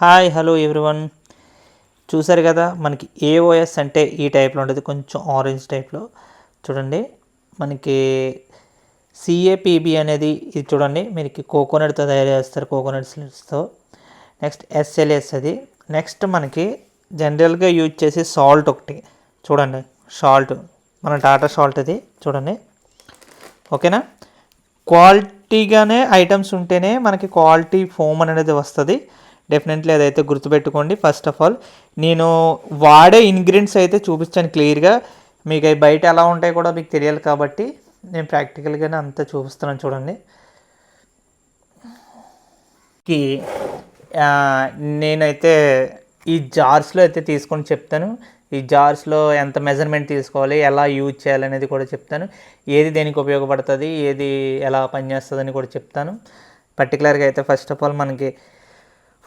Hi hello everyone. చూసారు కదా మనకి ఏఓఎస్ అంటే ఈ టైప్లో ఉంటుంది కొంచెం ఆరెంజ్ టైప్లో. చూడండి మనకి సిఏపిబి అనేది ఇది చూడండి మనకి కోకోనట్తో తయారు చేస్తారు కోకోనట్ స్లిప్స్తో. నెక్స్ట్ ఎస్ఎల్ఎస్ అది. నెక్స్ట్ మనకి జనరల్గా యూజ్ చేసే సాల్ట్ ఒకటి. చూడండి సాల్ట్. మన టాటా సాల్ట్ అది. చూడండి. ఓకేనా? క్వాలిటీగానే ఐటమ్స్ ఉంటేనే మనకి క్వాలిటీ ఫోమ్ అనేది వస్తుంది. డెఫినెట్లీ అదైతే గుర్తుపెట్టుకోండి. ఫస్ట్ ఆఫ్ ఆల్ నేను వాడే ఇంగ్రీడియంట్స్ అయితే చూపించాను క్లియర్గా మీకు అవి బయట ఎలా ఉంటాయి కూడా మీకు తెలియాలి కాబట్టి నేను ప్రాక్టికల్గానే అంతా చూపిస్తున్నాను చూడండి. కి నేనైతే ఈ జార్స్లో అయితే తీసుకొని చెప్తాను. ఈ జార్స్లో ఎంత మెజర్మెంట్ తీసుకోవాలి ఎలా యూజ్ చేయాలి అనేది కూడా చెప్తాను. ఏది దేనికి ఉపయోగపడుతుంది ఏది ఎలా పనిచేస్తుంది అని కూడా చెప్తాను. పర్టికులర్గా అయితే ఫస్ట్ ఆఫ్ ఆల్ మనకి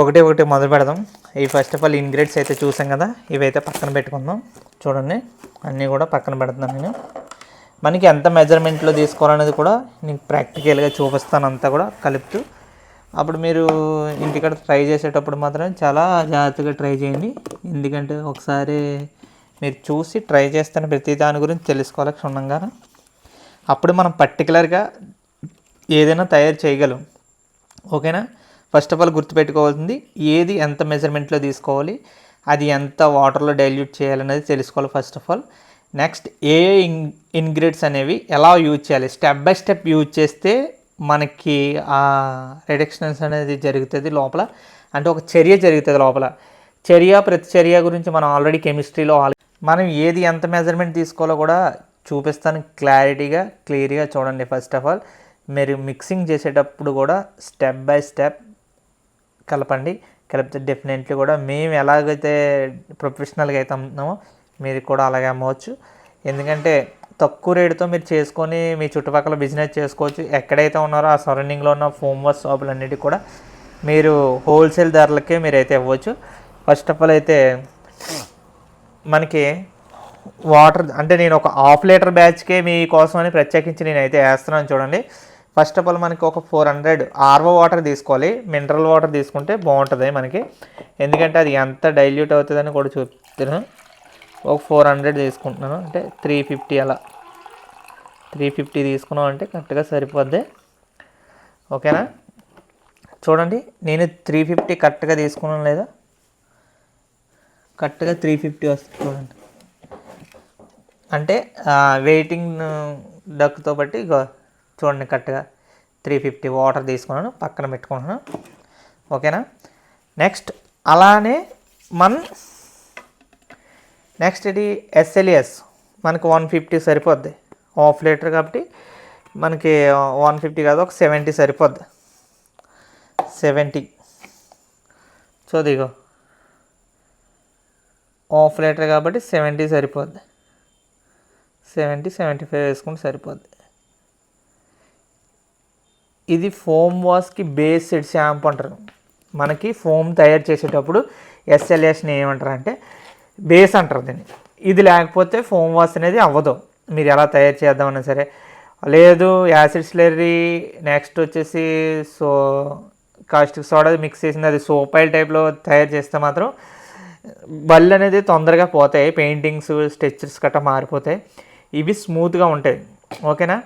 ఒకటి ఒకటి మొదలు పెడదాం. ఈ ఫస్ట్ ఆఫ్ ఆల్ ఇంగ్రీడియంట్స్ అయితే చూసాం కదా ఇవైతే పక్కన పెట్టుకుందాం. చూడండి అన్నీ కూడా పక్కన పెడుతున్నాను నేను. మనకి ఎంత మెజర్మెంట్లో తీసుకోవాలనేది కూడా నేను ప్రాక్టికల్గా చూపిస్తాను అంతా కూడా కలుపుతూ. అప్పుడు మీరు ఇంటికాడ ట్రై చేసేటప్పుడు మాత్రం చాలా జాగ్రత్తగా ట్రై చేయండి. ఎందుకంటే ఒకసారి మీరు చూసి ట్రై చేస్తున్న ప్రతి దాని గురించి తెలుసుకోవాలి క్షుణ్ణంగా అప్పుడు మనం పర్టికులర్గా ఏదైనా తయారు చేయగలం. ఓకేనా? ఫస్ట్ ఆఫ్ ఆల్ గుర్తుపెట్టుకోవాల్సింది ఏది ఎంత మెజర్మెంట్లో తీసుకోవాలి అది ఎంత వాటర్లో డైల్యూట్ చేయాలనేది తెలుసుకోవాలి ఫస్ట్ ఆఫ్ ఆల్ నెక్స్ట్ ఏ ఇన్ ఇంగ్రీడియంట్స్ అనేవి ఎలా యూజ్ చేయాలి? స్టెప్ బై స్టెప్ యూజ్ చేస్తే మనకి ఆ రిడక్షన్స్ అనేది జరుగుతుంది లోపల. అంటే ఒక చర్య జరుగుతుంది లోపల. చర్య ప్రతిచర్య గురించి మనం ఆల్రెడీ కెమిస్ట్రీలో మనం ఏది ఎంత మెజర్మెంట్ తీసుకోవాలో కూడా చూపిస్తాను క్లారిటీగా క్లియర్గా చూడండి ఫస్ట్ ఆఫ్ ఆల్ మీరు మిక్సింగ్ చేసేటప్పుడు కూడా స్టెప్ బై స్టెప్ కలపండి. కలిపితే డెఫినెట్లీ కూడా మేము ఎలాగైతే ప్రొఫెషనల్గా అయితే అమ్ముతున్నామో మీరు కూడా అలాగే అమ్మవచ్చు. ఎందుకంటే తక్కువ రేటుతో మీరు చేసుకొని మీ చుట్టుపక్కల బిజినెస్ చేసుకోవచ్చు. ఎక్కడైతే ఉన్నారో ఆ సరౌండింగ్లో ఉన్న ఫోమ్ వర్క్ షాపులు అన్నిటి కూడా మీరు హోల్సేల్ ధరలకే మీరైతే ఇవ్వచ్చు. ఫస్ట్ ఆఫ్ ఆల్ అయితే మనకి వాటర్ అంటే నేను ఒక హాఫ్ లీటర్ బ్యాచ్కే మీకోసం అని ప్రత్యేకించి నేను అయితే వేస్తున్నాను చూడండి. ఫస్ట్ ఆఫ్ ఆల్ మనకి ఒక ఫోర్ హండ్రెడ్ ఆర్వో వాటర్ తీసుకోవాలి. మినరల్ వాటర్ తీసుకుంటే బాగుంటుంది మనకి. ఎందుకంటే అది ఎంత డైల్యూట్ అవుతుందని కూడా చూపుతున్నాను ఒక ఫోర్ హండ్రెడ్ తీసుకుంటున్నాను. అంటే త్రీ ఫిఫ్టీ అలా. త్రీ ఫిఫ్టీ తీసుకున్నాం అంటే కరెక్ట్గా సరిపోద్ది. ఓకేనా? చూడండి నేను త్రీ ఫిఫ్టీ కరెక్ట్గా తీసుకున్నాను లేదా? కరెక్ట్గా త్రీ ఫిఫ్టీ వస్తుంది చూడండి. అంటే వెయిటింగ్ డక్తో బట్టి చూడండి కరెక్ట్గా త్రీ ఫిఫ్టీ వాటర్ తీసుకున్నాను పక్కన పెట్టుకుంటున్నాను ఓకేనా? నెక్స్ట్ అలానే మన నెక్స్ట్ ఇది ఎస్ఎల్ఎస్ మనకు వన్ ఫిఫ్టీ సరిపోద్ది. హాఫ్ లీటర్ కాబట్టి మనకి వన్ ఫిఫ్టీ కాదు ఒక సెవెంటీ సరిపోద్ది. సెవెంటీ. సో దిగో హాఫ్ లీటర్ కాబట్టి సెవెంటీ సరిపోద్ది. సెవెంటీ సెవెంటీ ఫైవ్ వేసుకుంటే సరిపోద్ది. ఇది ఫోమ్ వాష్కి బేస్డ్ షాంపూ అంటారు. మనకి ఫోమ్ తయారు చేసేటప్పుడు ఎస్ఎల్ఎస్ని ఏమంటారు అంటే బేస్ అంటారు దీన్ని. ఇది లేకపోతే ఫోమ్ వాష్ అనేది అవ్వదు. మీరు ఎలా తయారు చేద్దామన్నా సరే. లేదు యాసిడ్ స్లెర్రీ నెక్స్ట్ వచ్చేసి సో కాస్టిక్ సోడా మిక్స్ చేసింది అది సోప్ ఆయిల్ టైప్లో తయారు చేస్తే మాత్రం బళ్ళు అనేది తొందరగా పోతాయి. పెయింటింగ్స్ స్ట్రెచర్స్ గట్రా మారిపోతాయి. ఇవి స్మూత్గా ఉంటాయి. ఓకేనా?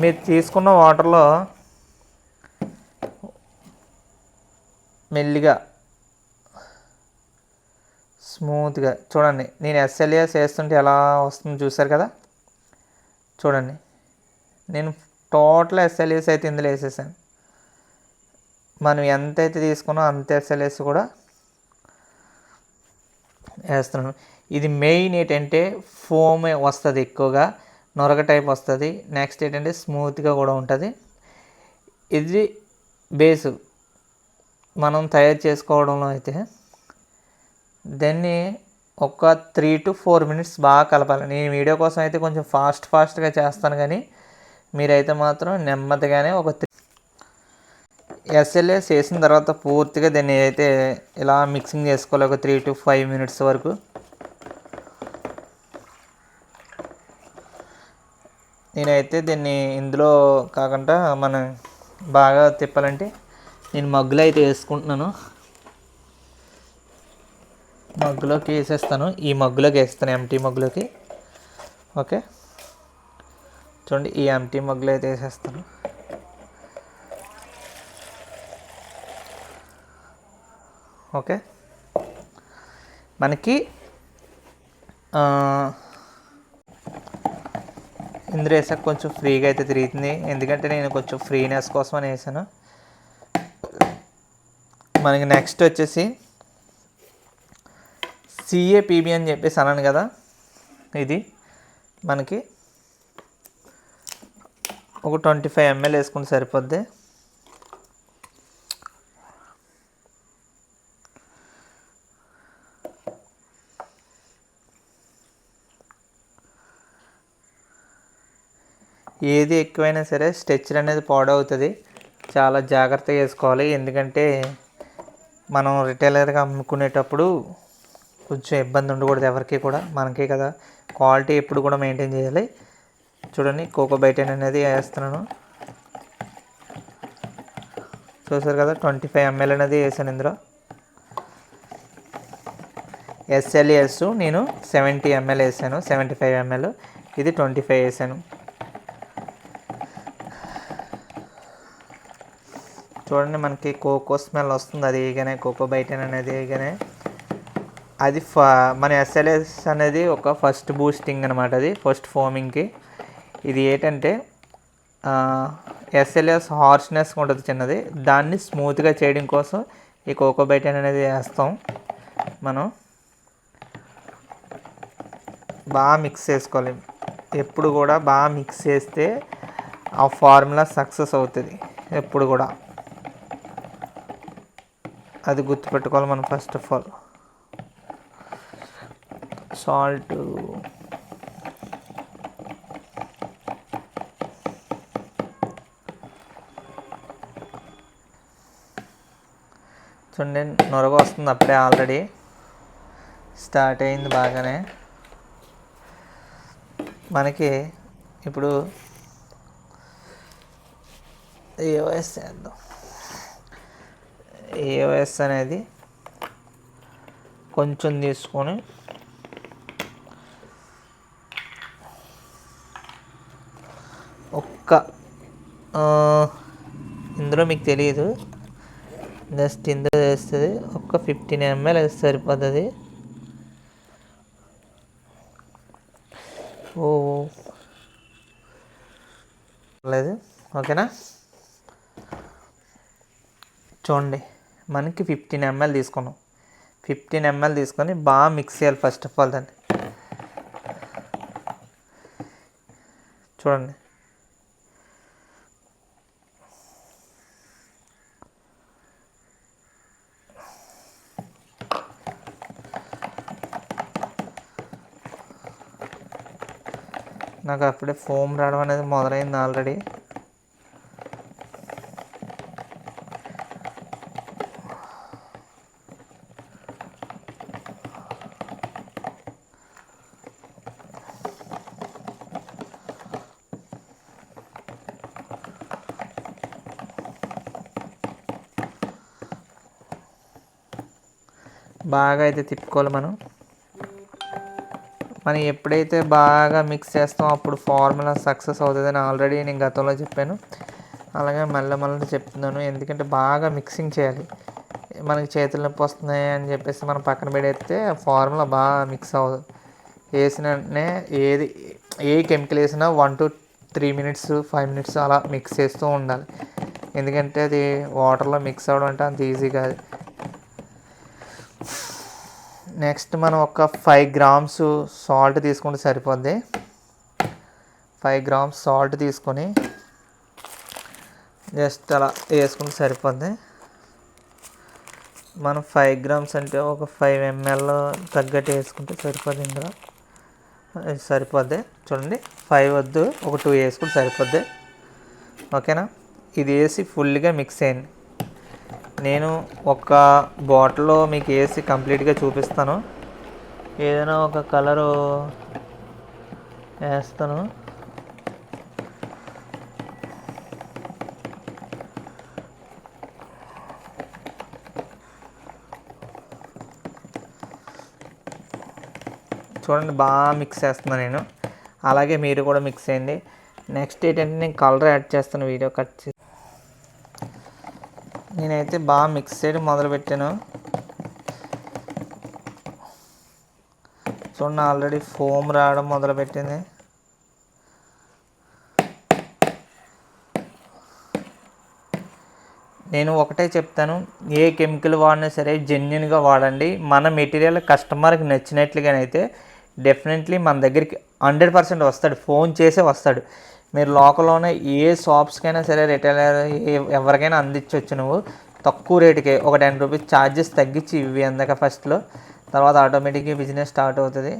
మీరు తీసుకున్న వాటర్లో మెల్లిగా స్మూత్గా చూడండి నేను ఎస్ఎల్ఏస్ వేస్తుంటే ఎలా వస్తుందో చూసారు కదా? చూడండి నేను టోటల్ ఎస్ఎల్ఏస్ అయితే ఇందులో వేసేసాను. మనం ఎంత అయితే తీసుకున్నా అంత ఎస్ఎల్ఏస్ కూడా వేస్తున్నాను. ఇది మెయిన్ ఏంటంటే ఫోమే వస్తుంది ఎక్కువగా. నొరగ టైప్ వస్తుంది. నెక్స్ట్ ఏంటంటే స్మూత్గా కూడా ఉంటుంది. ఇది బేసు మనం తయారు చేసుకోవడంలో అయితే దాన్ని ఒక త్రీ టు ఫోర్ మినిట్స్ బాగా కలపాలి. నేను వీడియో కోసం అయితే కొంచెం ఫాస్ట్ ఫాస్ట్గా చేస్తాను కానీ మీరైతే మాత్రం నెమ్మదిగానే ఒక ఎస్ఎల్ఏ చేసిన తర్వాత పూర్తిగా దాన్ని అయితే ఇలా మిక్సింగ్ చేసుకోవాలి. ఒక త్రీ టు ఫైవ్ మినిట్స్ వరకు. నేనైతే దీన్ని ఇందులో కాకుండా మనం బాగా తిప్పాలంటే నేను మగ్గులో అయితే వేసుకుంటున్నాను. మగ్గులోకి వేసేస్తాను. ఈ మగ్గులోకి వేస్తాను ఎంటీ మగ్గులోకి. ఓకే? చూడండి ఈ ఎంటీ మగ్గులో అయితే వేసేస్తాను. ఓకే? మనకి ఇందులో వేసాక కొంచెం ఫ్రీగా అయితే తిరుగుతుంది ఎందుకంటే నేను కొంచెం ఫ్రీనెస్ కోసం అని వేసాను. మనకి నెక్స్ట్ వచ్చేసి సిఏపిబి అని చెప్పేసి అన్నాను కదా. ఇది మనకి ఒక ట్వంటీ ఫైవ్ ఎంఎల్ వేసుకుంటే సరిపోద్ది. ఏది ఎక్కువైనా సరే స్ట్రెచ్చర్ అనేది పాడవుతుంది. చాలా జాగ్రత్తగా వేసుకోవాలి ఎందుకంటే మనం రిటైలర్గా అమ్ముకునేటప్పుడు కొంచెం ఇబ్బంది ఉండకూడదు ఎవరికి కూడా. మనకే కదా. క్వాలిటీ ఎప్పుడు కూడా మెయింటైన్ చేయాలి. చూడండి కోకో బైటెన్ అనేది వేస్తున్నాను. చూసారు కదా ట్వంటీ ఫైవ్ ఎంఎల్ అనేది వేసాను ఇందులో. ఎస్ఎల్ఎస్ నేను సెవెంటీ ఎంఎల్ వేసాను. Seventy five ML. ఇది ట్వంటీ ఫైవ్ వేసాను. చూడండి మనకి కోకో స్మెల్ వస్తుంది. అది వేయగానే కోకో బయట అనేది వేయగానే. అది ఫ మన ఎస్ఎల్ఎస్ అనేది ఒక ఫస్ట్ బూస్టింగ్ అనమాట అది ఫస్ట్ ఫోమింగ్కి ఇది ఏంటంటే ఎస్ఎల్ఎస్ హార్ష్నెస్ ఉంటుంది చిన్నది. దాన్ని స్మూత్గా చేయడం కోసం ఈ కోకో బైటెన్ అనేది వేస్తాం మనం. బాగా మిక్స్ చేసుకోవాలి. ఎప్పుడు కూడా బాగా మిక్స్ చేస్తే ఆ ఫార్ములా సక్సెస్ అవుతుంది. ఎప్పుడు కూడా. అది గుర్తుపెట్టుకోవాలి మనం ఫస్ట్ ఆఫ్ ఆల్ సాల్ట్ చూడండి నొరగ వస్తుంది అప్పుడే ఆల్రెడీ స్టార్ట్ అయింది బాగానే. మనకి ఇప్పుడు ఏఓఎస్ చేద్దాం. ఏఓఎస్ అనేది కొంచెం తీసుకొని ఒక్క ఇందులో మీకు తెలియదు జస్ట్ ఇందులో వేస్తుంది. ఒక్క ఫిఫ్టీన్ ఎంఎల్ వేస్తే సరిపోతుంది. ఓ. లేదు. ఓకేనా? చూడండి. మనకి ఫిఫ్టీన్ ఎంఎల్ తీసుకున్నాం. ఫిఫ్టీన్ ఎంఎల్ తీసుకొని బాగా మిక్స్ చేయాలి ఫస్ట్ ఆఫ్ ఆల్ దాన్ని. చూడండి. నాకు అప్పుడే ఫోమ్ రావడం అనేది మొదలైంది ఆల్రెడీ బాగా అయితే తిప్పుకోవాలి మనం. మనం ఎప్పుడైతే బాగా మిక్స్ చేస్తామో అప్పుడు ఫార్ములా సక్సెస్ అవుతుందని ఆల్రెడీ నేను గతంలో చెప్పాను. అలాగే మళ్ళీ మళ్ళీ చెప్తున్నాను. ఎందుకంటే బాగా మిక్సింగ్ చేయాలి. మనకి చేతులు నొప్పి వస్తున్నాయి అని చెప్పేసి మనం పక్కన పెడేస్తే ఫార్ములా బాగా మిక్స్ అవ్వదు. వేసిన వెంటనే ఏది ఏ కెమికల్ వేసినా one two three minutes five minutes అలా మిక్స్ చేస్తూ ఉండాలి. ఎందుకంటే అది వాటర్లో మిక్స్ అవ్వడం అంటే అంత ఈజీ కాదు. నెక్స్ట్ మనం ఒక ఫైవ్ గ్రామ్స్ సాల్ట్ తీసుకుంటే సరిపోద్ది. ఫైవ్ గ్రామ్స్ సాల్ట్ తీసుకొని జస్ట్ అలా వేసుకుంటే సరిపోద్ది. మనం ఫైవ్ గ్రామ్స్ అంటే ఒక ఫైవ్ ఎంఎల్ తగ్గట్టు వేసుకుంటే సరిపోద్ది ఇందులో. సరిపోద్ది. చూడండి ఫైవ్ వద్దు ఒక టూ వేసుకుంటే సరిపోద్ది. ఓకేనా? ఇది వేసి ఫుల్గా మిక్స్ చేయండి. నేను ఒక బాటిల్లో మీకు వేసి కంప్లీట్గా చూపిస్తాను. ఏదైనా ఒక కలరు వేస్తాను. చూడండి బాగా మిక్స్ చేస్తున్నాను నేను. అలాగే మీరు కూడా మిక్స్ అయ్యింది నెక్స్ట్ ఏంటంటే నేను కలర్ యాడ్ చేస్తాను వీడియో కట్ చేసి. నేనైతే బాగా మిక్స్ చేయడం మొదలుపెట్టాను. చూడండి ఆల్రెడీ ఫోమ్ రావడం మొదలుపెట్టింది. నేను ఒకటే చెప్తాను ఏ కెమికల్ వాడినా సరే జెన్యున్గా వాడండి. మన మెటీరియల్ కస్టమర్కి నచ్చినట్లుగానైతే డెఫినెట్లీ మన దగ్గరికి హండ్రెడ్ పర్సెంట్ వస్తాడు ఫోన్ చేసే వస్తాడు. మీరు లోకల్లోనే ఏ షాప్స్కైనా సరే రిటైలర్ ఎవరికైనా అందించవచ్చు నువ్వు. తక్కువ రేటుకే ఒక టెన్ రూపీస్ ఛార్జెస్ తగ్గించి ఇవి అందాక ఫస్ట్లో తర్వాత ఆటోమేటిక్గా బిజినెస్ స్టార్ట్ అవుతుంది.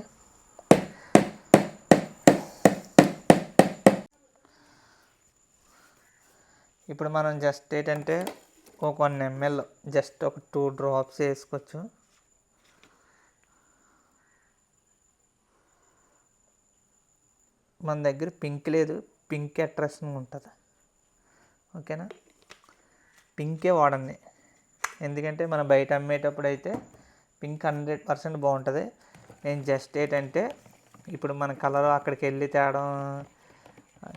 ఇప్పుడు మనం జస్ట్ ఏంటంటే ఒక వన్ ఎంఎల్ జస్ట్ ఒక టూ డ్రాప్స్ వేసుకోవచ్చు. మన దగ్గర పింక్ లేదు. పింక్ అట్రాక్షన్ ఉంటుంది. ఓకేనా? పింకే వాడండి ఎందుకంటే మనం బయట అమ్మేటప్పుడు అయితే పింక్ హండ్రెడ్ పర్సెంట్ బాగుంటుంది. నేను జస్ట్ ఏంటంటే ఇప్పుడు మన కలర్ అక్కడికి వెళ్ళి తేడం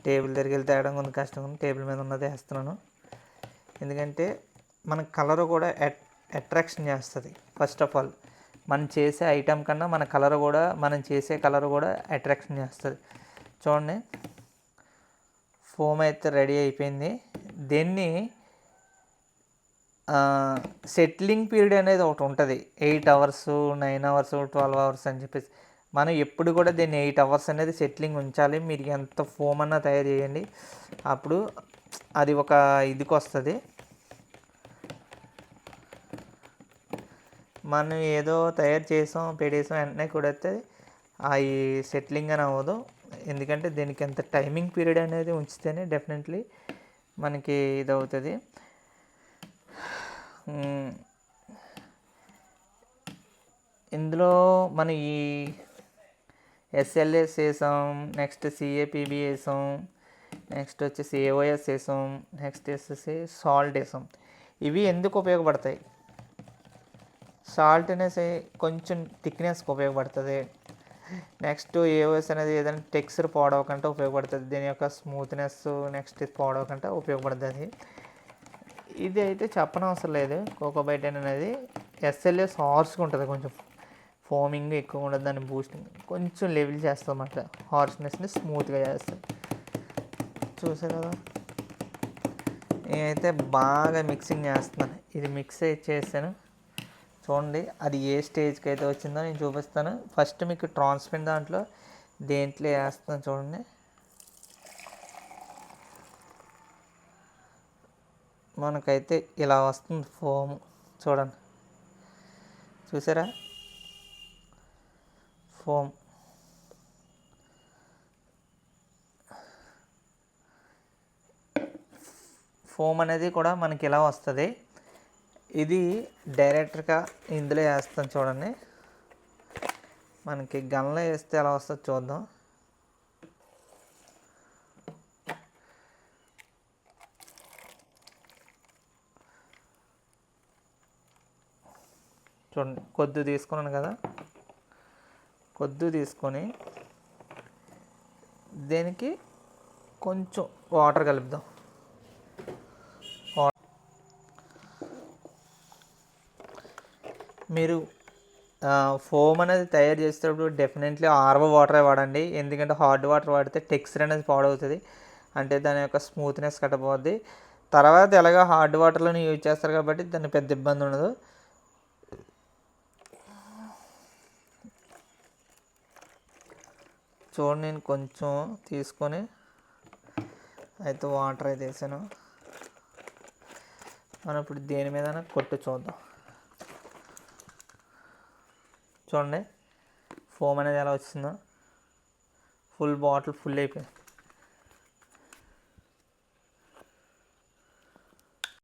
టేబుల్ దగ్గరికి వెళ్ళి తేడం కొంచెం కష్టం. టేబుల్ మీద ఉన్నది వేస్తున్నాను. ఎందుకంటే మన కలర్ కూడా అట్రాక్షన్ చేస్తుంది. ఫస్ట్ ఆఫ్ ఆల్ మనం చేసే ఐటెం కన్నా మన కలర్ కూడా మనం చేసే కలర్ కూడా అట్రాక్షన్ చేస్తుంది. చూడండి. ఫోమ్ అయితే రెడీ అయిపోయింది. దీన్ని సెట్లింగ్ పీరియడ్ అనేది ఒకటి ఉంటుంది. Eight hours nine hours twelve hours అని చెప్పేసి. మనం ఎప్పుడు కూడా దీన్ని ఎయిట్ అవర్స్ అనేది సెట్లింగ్ ఉంచాలి. మీరు ఎంత ఫోమ్ అన్నా తయారు చేయండి. అప్పుడు అది ఒక ఇదికి వస్తుంది. మనం ఏదో తయారు చేసాం పెట్టేసాం వెంటనే కూడా అవి సెట్లింగ్ అని అవ్వదు. ఎందుకంటే దీనికి ఎంత టైమింగ్ పీరియడ్ అనేది ఉంచితేనే డెఫినెట్లీ మనకి ఇది అవుతుంది ఇందులో మన ఈ ఎస్ఎల్ఎస్ వేసాం నెక్స్ట్ సిఏపిబి వేసాం నెక్స్ట్ వచ్చేసి ఏఓఎస్ వేసాం నెక్స్ట్ వచ్చేసి సాల్ట్ వేసాం ఇవి ఎందుకు ఉపయోగపడతాయి? సాల్ట్ అనేసి కొంచెం థిక్నెస్కి ఉపయోగపడుతుంది. నెక్స్ట్ ఏఓఎస్ అనేది ఏదైనా టెక్స్చర్ పోడవకంటే ఉపయోగపడుతుంది. దీని యొక్క స్మూత్నెస్ నెక్స్ట్ పోవడవకంటే ఉపయోగపడుతుంది. ఇది అయితే చెప్పనవసరం లేదు. కోకోబైట్ అనేది ఎస్ఎల్ఎస్ హార్స్గా ఉంటుంది. కొంచెం ఫోమింగ్ ఎక్కువ ఉండదు. దాన్ని బూస్టింగ్ కొంచెం లెవెల్ చేస్తాం అన్నమాట. హార్స్నెస్ని స్మూత్గా చేస్తుంది. చూసా కదా? నేనైతే బాగా మిక్సింగ్ చేస్తున్నాను. ఇది మిక్స్ చేసాను. చూడండి అది ఏ స్టేజ్కి అయితే వచ్చిందో నేను చూపిస్తాను. ఫస్ట్ మీకు ట్రాన్స్పెంట్ దాంట్లో దేంట్లో వేస్తాను చూడండి. మనకైతే ఇలా వస్తుంది ఫోమ్ చూడండి. చూసారా? ఫోమ్ ఫోమ్ అనేది కూడా మనకి ఇలా వస్తుంది. ఇది డైరెక్ట్గా ఇందులో వేస్తాం చూడండి. మనకి గన్లో వేస్తే ఎలా వస్తుందో చూద్దాం. చూడండి కొద్ది తీసుకున్నాను కదా. కొద్ది తీసుకొని దీనికి కొంచెం వాటర్ కలుపుదాం. మీరు ఫోమ్ అనేది తయారు చేసేటప్పుడు డెఫినెట్లీ ఆర్వో వాటరే వాడండి. ఎందుకంటే హార్డ్ వాటర్ వాడితే టెక్స్చర్ అనేది పాడవుతుంది. అంటే దాని యొక్క స్మూత్నెస్ కట్టబోద్ది తర్వాత ఎలాగో హార్డ్ వాటర్లోనే యూజ్ చేస్తారు కాబట్టి దాన్ని పెద్ద ఇబ్బంది ఉండదు. చూడండి నేను కొంచెం తీసుకొని అయితే వాటర్ అయితే వేసాను. మనం ఇప్పుడు దేని మీద కొట్టు చూద్దాం. చూడండి. ఫోమ్ అనేది ఎలా వచ్చిందో. ఫుల్ బాటిల్ ఫుల్ అయిపోయింది.